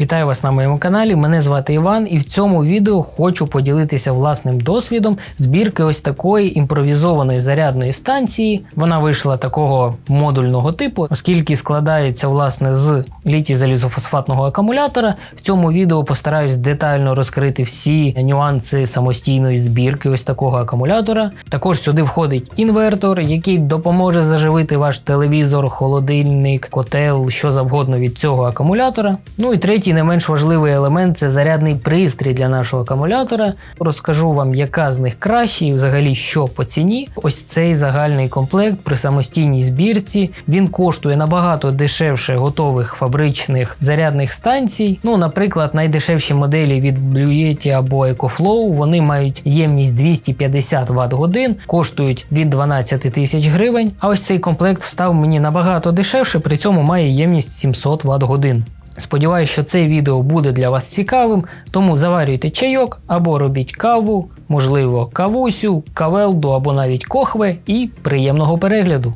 Вітаю вас на моєму каналі. Мене звати Іван, і в цьому відео хочу поділитися власним досвідом збірки ось такої імпровізованої зарядної станції. Вона вийшла такого модульного типу, оскільки складається власне з літій залізофосфатного акумулятора. В цьому відео постараюсь детально розкрити всі нюанси самостійної збірки ось такого акумулятора. Також сюди входить інвертор, який допоможе заживити ваш телевізор, холодильник, котел, що завгодно від цього акумулятора. Ну і третій не менш важливий елемент це зарядний пристрій для нашого акумулятора. Розкажу вам, яка з них краще і взагалі що по ціні. Ось цей загальний комплект при самостійній збірці. Він коштує набагато дешевше готових фабричних зарядних станцій. Ну, наприклад, найдешевші моделі від Blue Yeti або EcoFlow, вони мають ємність 250 Вт годин, коштують від 12 тисяч гривень. А ось цей комплект став мені набагато дешевше, при цьому має ємність 700 Вт годин. Сподіваюсь, що це відео буде для вас цікавим, тому заварюйте чайок або робіть каву, можливо, кавусю, кавелду або навіть кохве і приємного перегляду.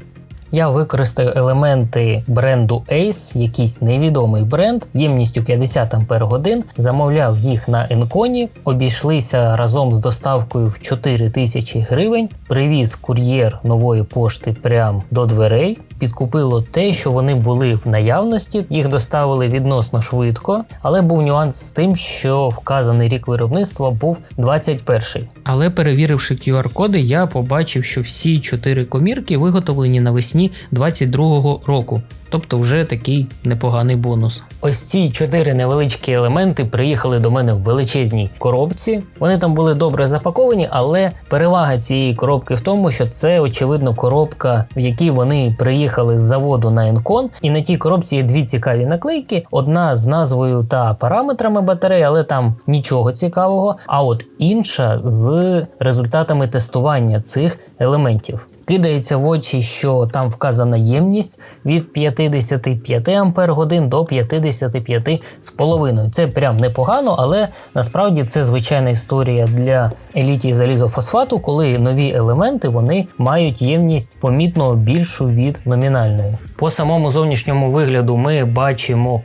Я використаю елементи бренду Ace, якийсь невідомий бренд, ємністю 50 Ах, замовляв їх на Енконі, обійшлися разом з доставкою в 4 тисячі гривень, привіз кур'єр нової пошти прямо до дверей. Підкупило те, що вони були в наявності, їх доставили відносно швидко, але був нюанс з тим, що вказаний рік виробництва був 21-й. Але перевіривши QR-коди, я побачив, що всі чотири комірки виготовлені навесні 22-го року. Тобто вже такий непоганий бонус. Ось ці чотири невеличкі елементи приїхали до мене в величезній коробці. Вони там були добре запаковані, але перевага цієї коробки в тому, що це очевидно коробка, в якій вони приїхали з заводу на Енкон. І на тій коробці є дві цікаві наклейки: одна з назвою та параметрами батареї, але там нічого цікавого. А от інша з результатами тестування цих елементів. Кидається в очі, що там вказана ємність від 55 Ампер годин до 55,5. Це прям непогано, але насправді це звичайна історія для елітії залізофосфату, коли нові елементи вони мають ємність помітно більшу від номінальної. По самому зовнішньому вигляду ми бачимо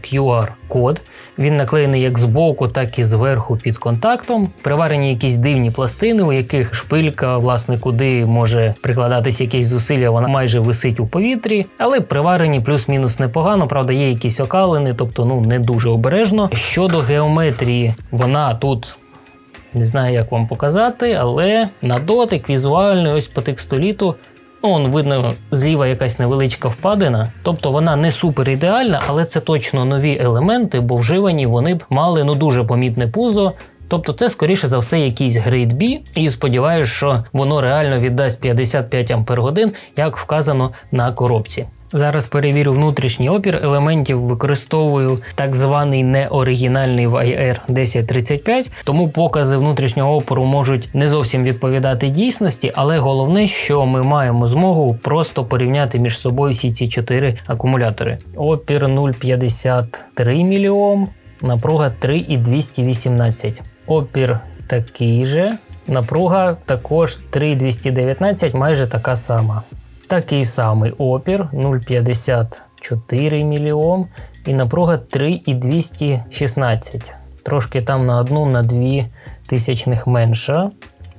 QR-код. Він наклеєний як збоку, так і зверху під контактом. Приварені якісь дивні пластини, у яких шпилька, власне, куди може прикладатись якесь зусилля, вона майже висить у повітрі, але приварені плюс-мінус непогано. Правда, є якісь окалини, тобто ну не дуже обережно. Щодо геометрії, вона тут. Не знаю, як вам показати, але на дотик візуально, ось по текстоліту он видно зліва якась невеличка впадина, тобто вона не супер ідеальна, але це точно нові елементи, бо вживані вони б мали ну дуже помітне пузо. Тобто це, скоріше за все, якийсь грейд B, і сподіваюся, що воно реально віддасть 55 Ампер годин, як вказано на коробці. Зараз перевірю внутрішній опір елементів, використовую так званий неоригінальний YR 1035, тому покази внутрішнього опору можуть не зовсім відповідати дійсності, але головне, що ми маємо змогу просто порівняти між собою всі ці чотири акумулятори. Опір 0,53 мОм, напруга 3,218. Опір такий же. Напруга також 3,219, майже така сама. Такий самий опір 0,54 мільйом і напруга 3,216. Трошки там на одну на дві тисячних менша.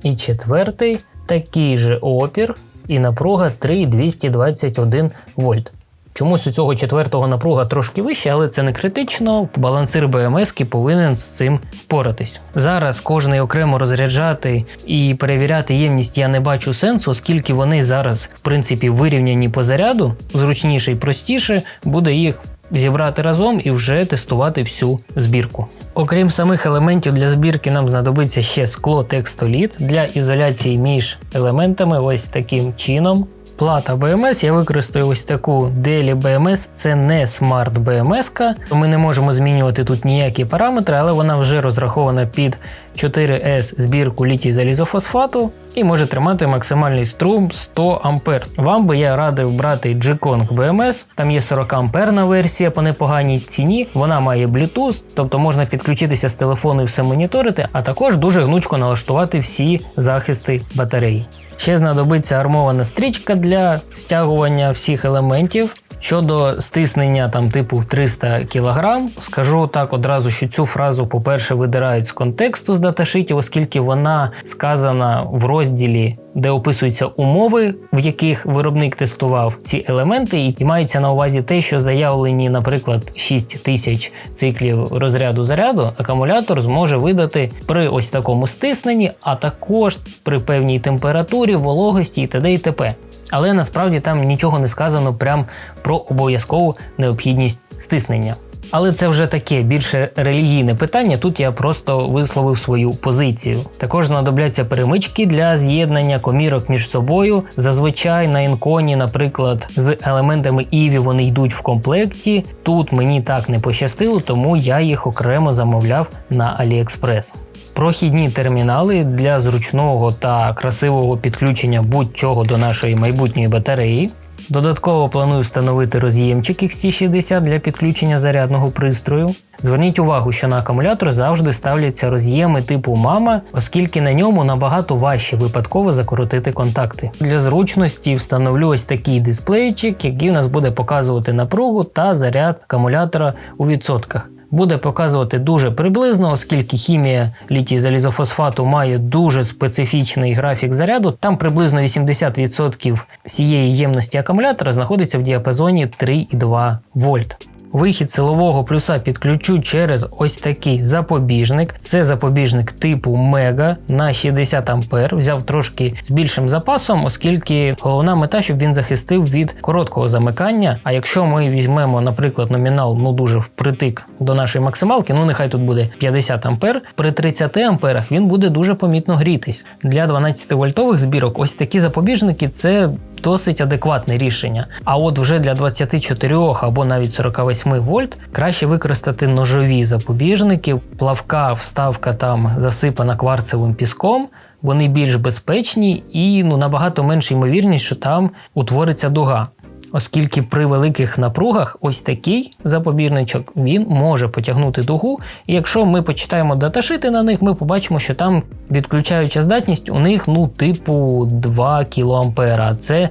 І четвертий такий же опір і напруга 3,221 вольт. Чомусь у цього четвертого напруга трошки вища, але це не критично. Балансир БМС повинен з цим впоратись. Зараз кожний окремо розряджати і перевіряти ємність я не бачу сенсу, оскільки вони зараз, в принципі, вирівняні по заряду, зручніше і простіше буде їх. Зібрати разом і вже тестувати всю збірку. Окрім самих елементів для збірки, нам знадобиться ще скло текстоліт для ізоляції між елементами, ось таким чином. Плата BMS, я використаю ось таку Daily BMS, це не смарт BMS. Ми не можемо змінювати тут ніякі параметри, але вона вже розрахована під 4S збірку літій залізофосфату і може тримати максимальний струм 100 А. Вам би я радив брати G-Kong BMS, там є 40 амперна версія по непоганій ціні, вона має Bluetooth, тобто можна підключитися з телефону і все моніторити, а також дуже гнучко налаштувати всі захисти батареї. Ще знадобиться армована стрічка для стягування всіх елементів. Щодо стиснення там типу 300 кг, скажу так одразу, що цю фразу, по-перше, видирають з контексту з даташитів, оскільки вона сказана в розділі, де описуються умови, в яких виробник тестував ці елементи, і мається на увазі те, що заявлені, наприклад, 6 тисяч циклів розряду заряду, акумулятор зможе видати при ось такому стисненні, а також при певній температурі, вологості і т.д. і т.п. Але насправді там нічого не сказано прям про обов'язкову необхідність стиснення. Але це вже таке більше релігійне питання. Тут я просто висловив свою позицію. Також знадобляться перемички для з'єднання комірок між собою. Зазвичай на інконі, наприклад, з елементами Іві вони йдуть в комплекті. Тут мені так не пощастило, тому я їх окремо замовляв на AliExpress. Прохідні термінали для зручного та красивого підключення будь-чого до нашої майбутньої батареї. Додатково планую встановити роз'ємчик XT60 для підключення зарядного пристрою. Зверніть увагу, що на акумулятор завжди ставляться роз'єми типу мама, оскільки на ньому набагато важче випадково закоротити контакти. Для зручності встановлю ось такий дисплейчик, який у нас буде показувати напругу та заряд акумулятора у відсотках буде показувати дуже приблизно, оскільки хімія літій залізофосфату має дуже специфічний графік заряду. Там приблизно 80% всієї ємності акумулятора знаходиться в діапазоні 3,2 вольт. Вихід силового плюса підключу через ось такий запобіжник. Це запобіжник типу Мега на 60 А. Взяв трошки з більшим запасом, оскільки головна мета, щоб він захистив від короткого замикання. А якщо ми візьмемо, наприклад, номінал ну дуже впритик до нашої максималки, ну нехай тут буде 50 А, при 30 А він буде дуже помітно грітись. Для 12 вольтових збірок ось такі запобіжники це досить адекватне рішення. А от вже для 24 або навіть 48 вольт краще використати ножові запобіжники, плавка вставка там засипана кварцевим піском. Вони більш безпечні і ну набагато менша ймовірність, що там утвориться дуга. Оскільки при великих напругах ось такий запобіжничок він може потягнути дугу. І якщо ми почитаємо даташити на них, ми побачимо, що там відключаюча здатність у них ну типу 2 кА. Це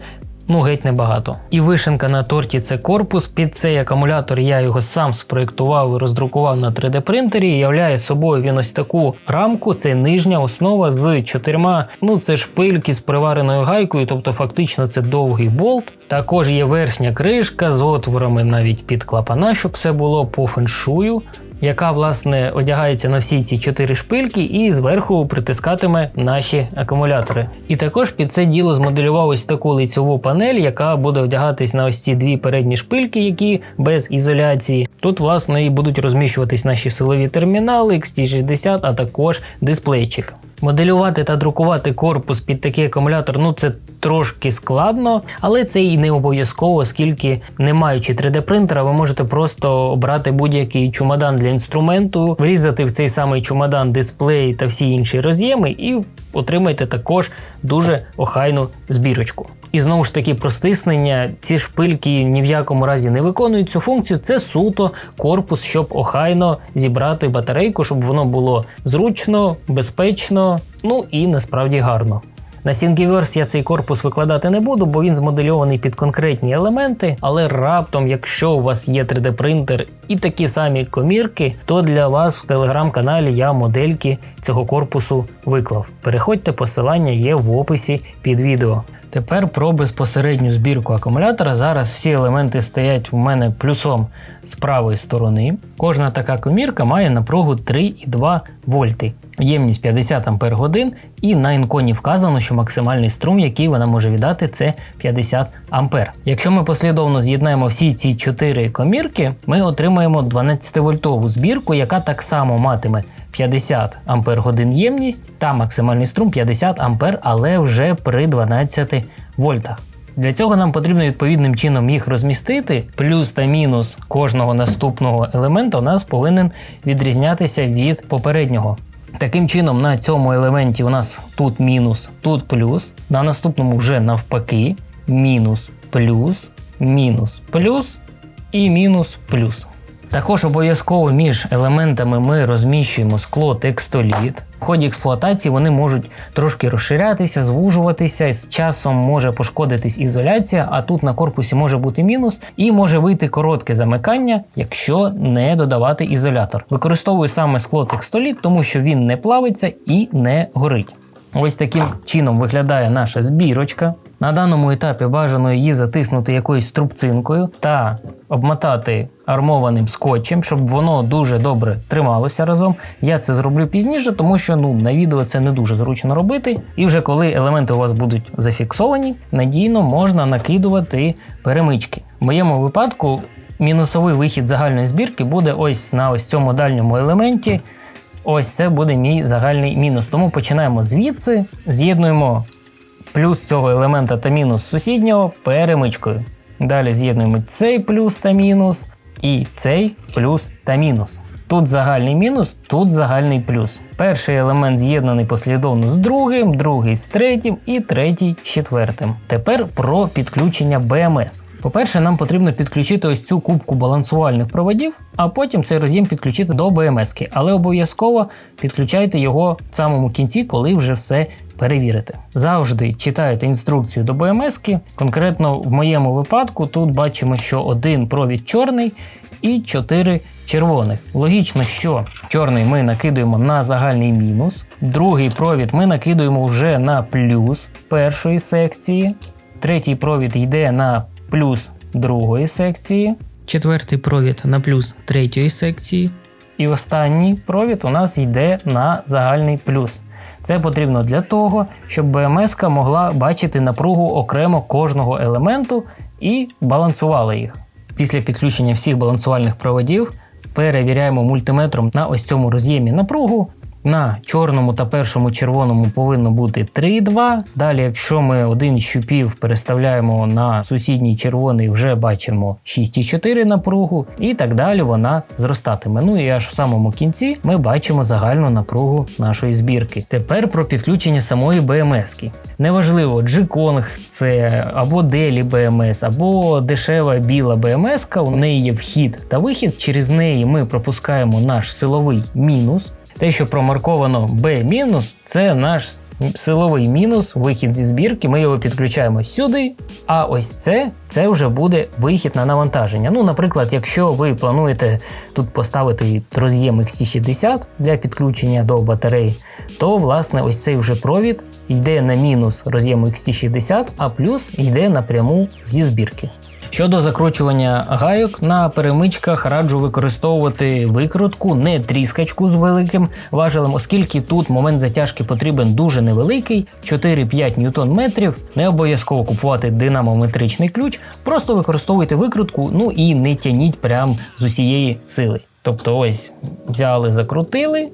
ну геть небагато. І вишенка на торті це корпус. Під цей акумулятор я його сам спроєктував і роздрукував на 3D принтері. Являє собою він ось таку рамку, це нижня основа з чотирма. Ну це шпильки з привареною гайкою, тобто фактично це довгий болт. Також є верхня кришка з отворами навіть під клапана, щоб все було по феншую яка власне одягається на всі ці чотири шпильки і зверху притискатиме наші акумулятори. І також під це діло змоделював ось таку лицьову панель, яка буде одягатись на ось ці дві передні шпильки, які без ізоляції. Тут, власне, і будуть розміщуватись наші силові термінали, XT60, а також дисплейчик. Моделювати та друкувати корпус під такий акумулятор, ну це трошки складно, але це і не обов'язково, оскільки не маючи 3D принтера, ви можете просто обрати будь-який чумадан для інструменту, врізати в цей самий чумадан дисплей та всі інші роз'єми, і отримаєте також дуже охайну збірочку. І знову ж таки, про стиснення ці шпильки ні в якому разі не виконують цю функцію. Це суто корпус, щоб охайно зібрати батарейку, щоб воно було зручно, безпечно, ну і насправді гарно. На Thingiverse я цей корпус викладати не буду, бо він змодельований під конкретні елементи. Але раптом, якщо у вас є 3D-принтер і такі самі комірки, то для вас в телеграм-каналі я модельки цього корпусу виклав. Переходьте, посилання є в описі під відео. Тепер про безпосередню збірку акумулятора. Зараз всі елементи стоять у мене плюсом з правої сторони. Кожна така комірка має напругу 3,2 вольти, ємність 50 Ампер годин, і на інконі вказано, що максимальний струм, який вона може віддати, це 50 Ампер. Якщо ми послідовно з'єднаємо всі ці 4 комірки, ми отримаємо 12 вольтову збірку, яка так само матиме 50 Ампер годин ємність та максимальний струм 50 Ампер, але вже при 12 вольтах. Для цього нам потрібно відповідним чином їх розмістити. Плюс та мінус кожного наступного елемента у нас повинен відрізнятися від попереднього. Таким чином, на цьому елементі у нас тут мінус, тут плюс. На наступному вже навпаки, мінус, плюс, мінус, плюс і мінус плюс. Також обов'язково між елементами ми розміщуємо скло текстоліт. В ході експлуатації вони можуть трошки розширятися, звужуватися. З часом може пошкодитись ізоляція, а тут на корпусі може бути мінус, і може вийти коротке замикання, якщо не додавати ізолятор. Використовую саме скло текстоліт, тому що він не плавиться і не горить. Ось таким чином виглядає наша збірочка. На даному етапі бажано її затиснути якоюсь трубцинкою та обмотати армованим скотчем, щоб воно дуже добре трималося разом. Я це зроблю пізніше, тому що ну на відео це не дуже зручно робити. І вже коли елементи у вас будуть зафіксовані, надійно можна накидувати перемички. В моєму випадку мінусовий вихід загальної збірки буде ось на ось цьому дальньому елементі. Ось це буде мій загальний мінус. Тому починаємо звідси, з'єднуємо плюс цього елемента та мінус сусіднього перемичкою. Далі з'єднуємо цей плюс та мінус і цей плюс та мінус. Тут загальний мінус, тут загальний плюс. Перший елемент з'єднаний послідовно з другим, другий з третім і третій з четвертим. Тепер про підключення BMS. По-перше, нам потрібно підключити ось цю кубку балансувальних проводів, а потім цей роз'єм підключити до BMS, але обов'язково підключайте його в самому кінці, коли вже все перевірите. Завжди читайте інструкцію до BMS. Конкретно в моєму випадку тут бачимо, що один провід чорний і 4 червоних. Логічно, що чорний ми накидуємо на загальний мінус, другий провід ми накидуємо вже на плюс першої секції, третій провід йде на плюс другої секції, четвертий провід на плюс третьої секції. І останній провід у нас йде на загальний плюс. Це потрібно для того, щоб БМС могла бачити напругу окремо кожного елементу і балансувала їх. Після підключення всіх балансувальних проводів перевіряємо мультиметром на ось цьому роз'ємі напругу. На чорному та першому червоному повинно бути 3,2. Далі, якщо ми один щупів переставляємо на сусідній червоний, вже бачимо 6,4 напругу, і так далі вона зростатиме. Ну і аж в самому кінці ми бачимо загальну напругу нашої збірки. Тепер про підключення самої. -ки. Неважливо, G-Kong це або Deli BMS, або дешева біла BMS, у неї є вхід та вихід. Через неї ми пропускаємо наш силовий мінус. Те, що промарковано B-, це наш силовий мінус, вихід зі збірки. Ми його підключаємо сюди. А ось це це вже буде вихід на навантаження. Ну, наприклад, якщо ви плануєте тут поставити роз'єм XT60 для підключення до батареї, то власне ось цей вже провід йде на мінус роз'єму XT60, а плюс йде напряму зі збірки. Щодо закручування гайок на перемичках раджу використовувати викрутку, не тріскачку з великим важелем, оскільки тут момент затяжки потрібен дуже невеликий, 4-5 ньютон метрів. Не обов'язково купувати динамометричний ключ, просто використовуйте викрутку, ну і не тяніть прям з усієї сили. Тобто, ось взяли, закрутили.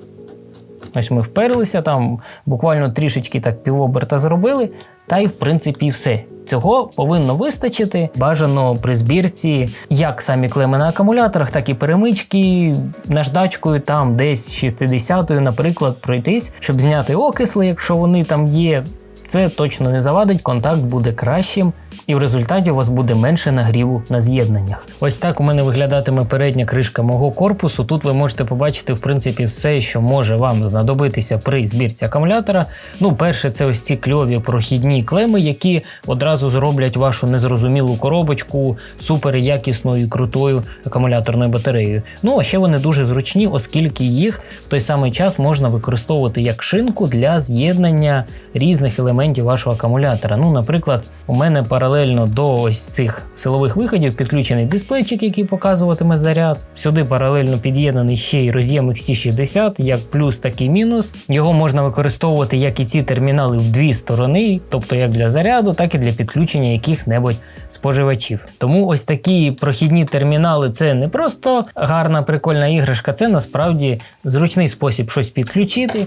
Ось ми вперлися, там буквально трішечки так півоберта зробили, та й в принципі все. Цього повинно вистачити. Бажано при збірці як самі клеми на акумуляторах, так і перемички наждачкою там десь 60-ю, наприклад, пройтись, щоб зняти окисли, якщо вони там є. Це точно не завадить, контакт буде кращим, і в результаті у вас буде менше нагріву на з'єднаннях. Ось так у мене виглядатиме передня кришка мого корпусу. Тут ви можете побачити, в принципі, все, що може вам знадобитися при збірці акумулятора. Ну, перше, це ось ці кльові прохідні клеми, які одразу зроблять вашу незрозумілу коробочку супер якісною і крутою акумуляторною батареєю. Ну, а ще вони дуже зручні, оскільки їх в той самий час можна використовувати як шинку для з'єднання різних елементів вашого акумулятора. Ну, наприклад, у мене паралельно до ось цих силових виходів підключений дисплейчик, який показуватиме заряд. Сюди паралельно під'єднаний ще й роз'єм XT60, як плюс, так і мінус. Його можна використовувати як і ці термінали в дві сторони, тобто як для заряду, так і для підключення яких-небудь споживачів. Тому ось такі прохідні термінали це не просто гарна прикольна іграшка, це насправді зручний спосіб щось підключити.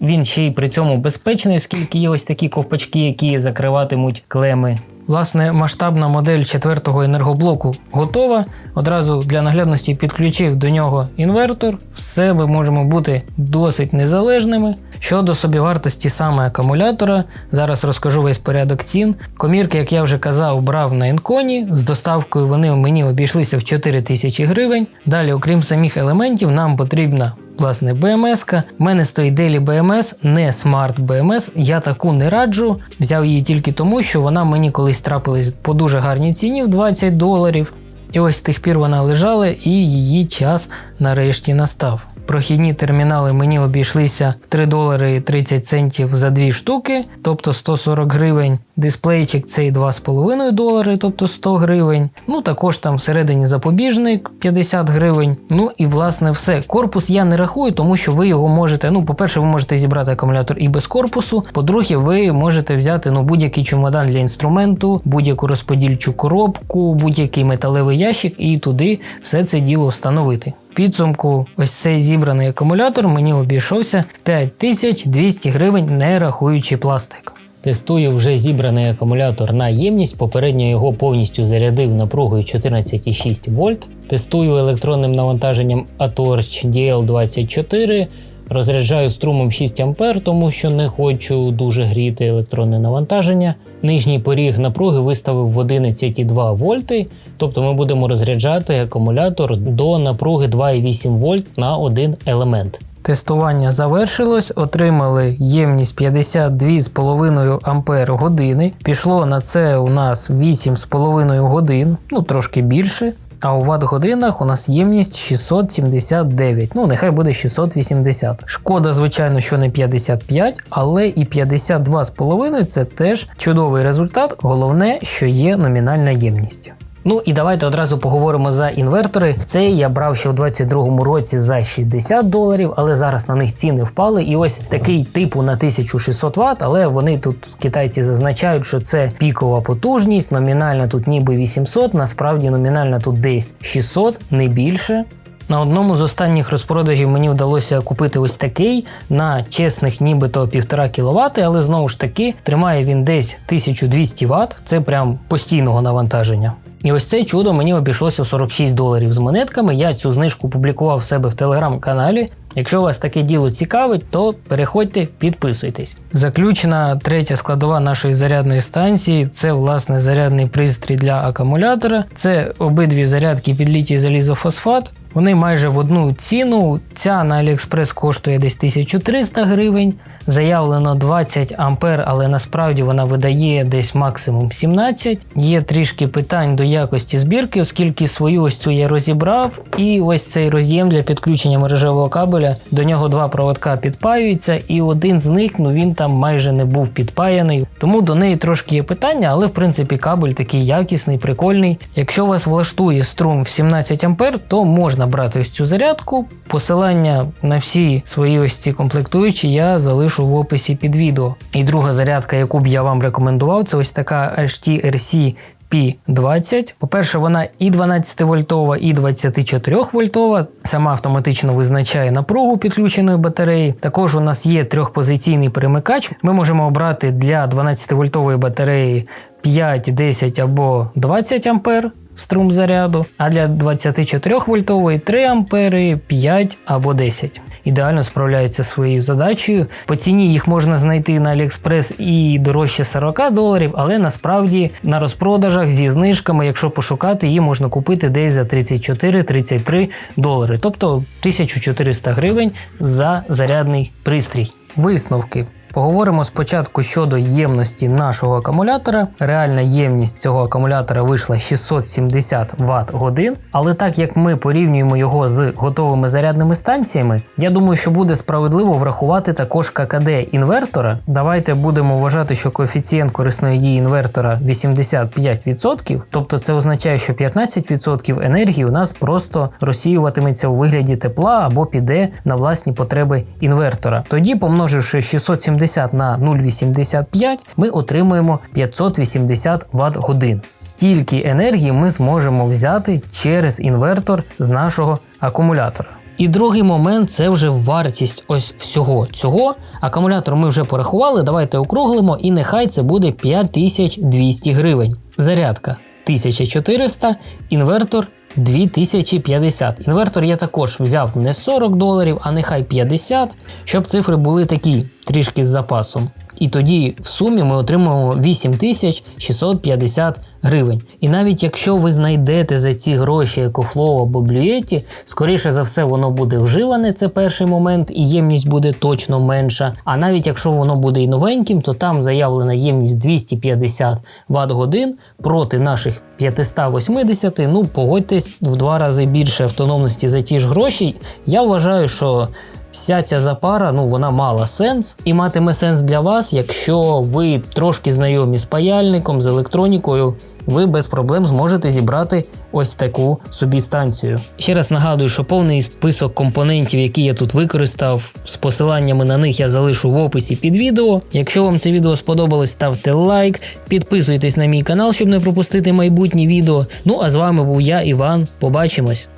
Він ще й при цьому безпечний, оскільки є ось такі ковпачки, які закриватимуть клеми. Власне, масштабна модель четвертого енергоблоку готова. Одразу для наглядності підключив до нього інвертор. Все ми можемо бути досить незалежними. Щодо собівартості саме акумулятора, зараз розкажу весь порядок цін. Комірки, як я вже казав, брав на інконі. З доставкою вони мені обійшлися в 4 тисячі гривень. Далі, окрім самих елементів, нам потрібна Власне, БМС. У мене стоїть Daily BMS, не Smart BMS. Я таку не раджу. Взяв її тільки тому, що вона мені колись трапилась по дуже гарній ціні в 20 доларів. І ось з тих пір вона лежала, і її час нарешті настав. Прохідні термінали мені обійшлися в 3 долари 30 центів за дві штуки, тобто 140 гривень. Дисплейчик цей 2,5 долари, тобто 100 гривень. Ну також там всередині запобіжник 50 гривень. Ну і власне все. Корпус я не рахую, тому що ви його можете. Ну, по-перше, ви можете зібрати акумулятор і без корпусу. По-друге, ви можете взяти ну, будь-який чемодан для інструменту, будь-яку розподільчу коробку, будь-який металевий ящик і туди все це діло встановити підсумку, ось цей зібраний акумулятор мені обійшовся 5200 гривень, не рахуючи пластик. Тестую вже зібраний акумулятор на ємність. Попередньо його повністю зарядив напругою 14,6 вольт. Тестую електронним навантаженням Atorch DL24. Розряджаю струмом 6 А, тому що не хочу дуже гріти електронне навантаження. Нижній поріг напруги виставив в 11,2 вольти, тобто ми будемо розряджати акумулятор до напруги 2,8 вольт на один елемент. Тестування завершилось, отримали ємність 52,5 Ампер години. Пішло на це у нас 8,5 годин, ну трошки більше. А у ватт-годинах у нас ємність 679, ну нехай буде 680. Шкода, звичайно, що не 55, але і 52,5 це теж чудовий результат. Головне, що є номінальна ємність. Ну і давайте одразу поговоримо за інвертори. Цей я брав ще у 22-му році за 60 доларів, але зараз на них ціни впали. І ось такий типу на 1600 Вт, але вони тут китайці зазначають, що це пікова потужність, номінальна тут ніби 800, насправді номінальна тут десь 600, не більше. На одному з останніх розпродажів мені вдалося купити ось такий на чесних, нібито 1,5 кВт, але знову ж таки тримає він десь 1200 Вт, це прям постійного навантаження. І ось це чудо мені обійшлося 46 доларів з монетками. Я цю знижку публікував в себе в телеграм-каналі. Якщо вас таке діло цікавить, то переходьте, підписуйтесь. Заключена третя складова нашої зарядної станції це власне зарядний пристрій для акумулятора. Це обидві зарядки під літій залізофосфат. Вони майже в одну ціну. Ця на AliExpress коштує десь 1300 гривень. Заявлено 20 ампер, але насправді вона видає десь максимум 17. Є трішки питань до якості збірки, оскільки свою ось цю я розібрав. І ось цей роз'єм для підключення мережевого кабеля. До нього два проводка підпаюються, і один з них ну він там майже не був підпаяний. Тому до неї трошки є питання, але в принципі кабель такий якісний, прикольний. Якщо вас влаштує струм в 17 ампер, то можна брати ось цю зарядку. Посилання на всі свої ось ці комплектуючі я залишу в описі під відео. І друга зарядка, яку б я вам рекомендував, це ось така HTRC P20. По-перше, вона і 12 вольтова, і 24 вольтова. Сама автоматично визначає напругу підключеної батареї. Також у нас є трьохпозиційний перемикач. Ми можемо обрати для 12 вольтової батареї 5, 10 або 20 ампер струм заряду, а для 24 вольтової 3 ампери, 5 або 10 ідеально справляються своєю задачею. По ціні їх можна знайти на AliExpress і дорожче 40 доларів, але насправді на розпродажах зі знижками, якщо пошукати, її можна купити десь за 34-33 долари, тобто 1400 гривень за зарядний пристрій. Висновки. Поговоримо спочатку щодо ємності нашого акумулятора. Реальна ємність цього акумулятора вийшла 670 Вт годин. Але так як ми порівнюємо його з готовими зарядними станціями, я думаю, що буде справедливо врахувати також ККД інвертора. Давайте будемо вважати, що коефіцієнт корисної дії інвертора 85%, тобто це означає, що 15% енергії у нас просто розсіюватиметься у вигляді тепла або піде на власні потреби інвертора. Тоді, помноживши 670 80 на 0,85 ми отримуємо 580 Вт годин. Стільки енергії ми зможемо взяти через інвертор з нашого акумулятора. І другий момент це вже вартість ось всього цього. Акумулятор ми вже порахували. Давайте округлимо, і нехай це буде 5200 гривень. Зарядка 1400, інвертор 2050. Інвертор я також взяв не 40 доларів, а нехай 50, щоб цифри були такі трішки з запасом. І тоді в сумі ми отримаємо 8650 гривень. І навіть якщо ви знайдете за ці гроші EcoFlow або Bluetti, скоріше за все воно буде вживане, це перший момент, і ємність буде точно менша. А навіть якщо воно буде і новеньким, то там заявлена ємність 250 Вт годин проти наших 580, ну погодьтесь, в два рази більше автономності за ті ж гроші. Я вважаю, що Вся ця запара, ну вона мала сенс і матиме сенс для вас, якщо ви трошки знайомі з паяльником, з електронікою, ви без проблем зможете зібрати ось таку собі станцію. Ще раз нагадую, що повний список компонентів, які я тут використав, з посиланнями на них я залишу в описі під відео. Якщо вам це відео сподобалось, ставте лайк, підписуйтесь на мій канал, щоб не пропустити майбутні відео. Ну а з вами був я, Іван. Побачимось!